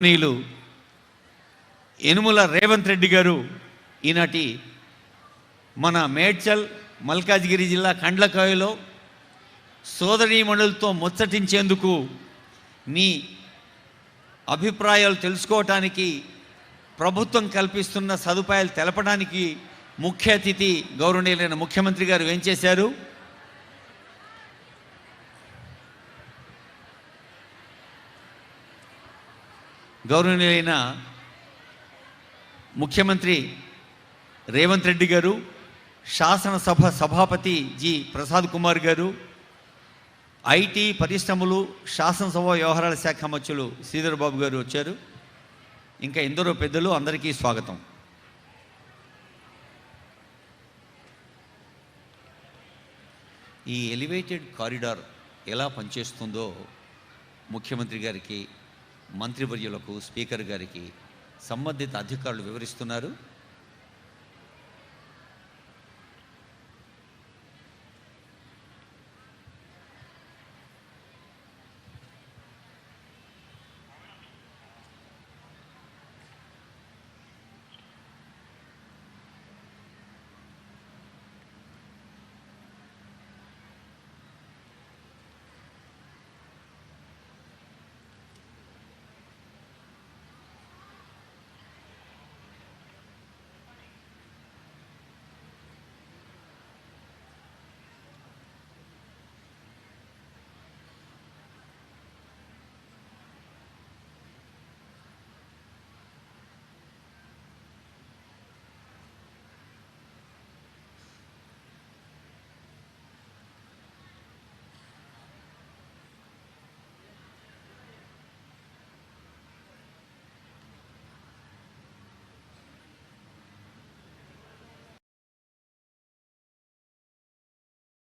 నీలు యనుమల రేవంత్ రెడ్డి గారు ఈనాటి మన మేడ్చల్ మల్కాజ్గిరి జిల్లా కండ్లకాయలో సోదరీమణులతో ముచ్చటించేందుకు మీ అభిప్రాయాలు తెలుసుకోవటానికి ప్రభుత్వం కల్పిస్తున్న సదుపాయాలు తెలపడానికి ముఖ్య అతిథి గౌరవనీయులైన ముఖ్యమంత్రి గారు ఏం చేశారు? గౌరవనీయులైన ముఖ్యమంత్రి రేవంత్ రెడ్డి గారు శాసనసభ సభాపతి జి. ప్రసాద్ కుమార్ గారు ఐటీ పరిశ్రమలు శాసనసభ వ్యవహారాల శాఖ మంత్రులు శ్రీధర్ బాబు గారు వచ్చారు. ఇంకా ఎందరో పెద్దలు అందరికీ స్వాగతం. ఈ ఎలివేటెడ్ కారిడార్ ఎలా పనిచేస్తుందో ముఖ్యమంత్రి గారికి మంత్రివర్యులకు స్పీకర్ గారికి సంబంధిత అధికారులు వివరిస్తున్నారు.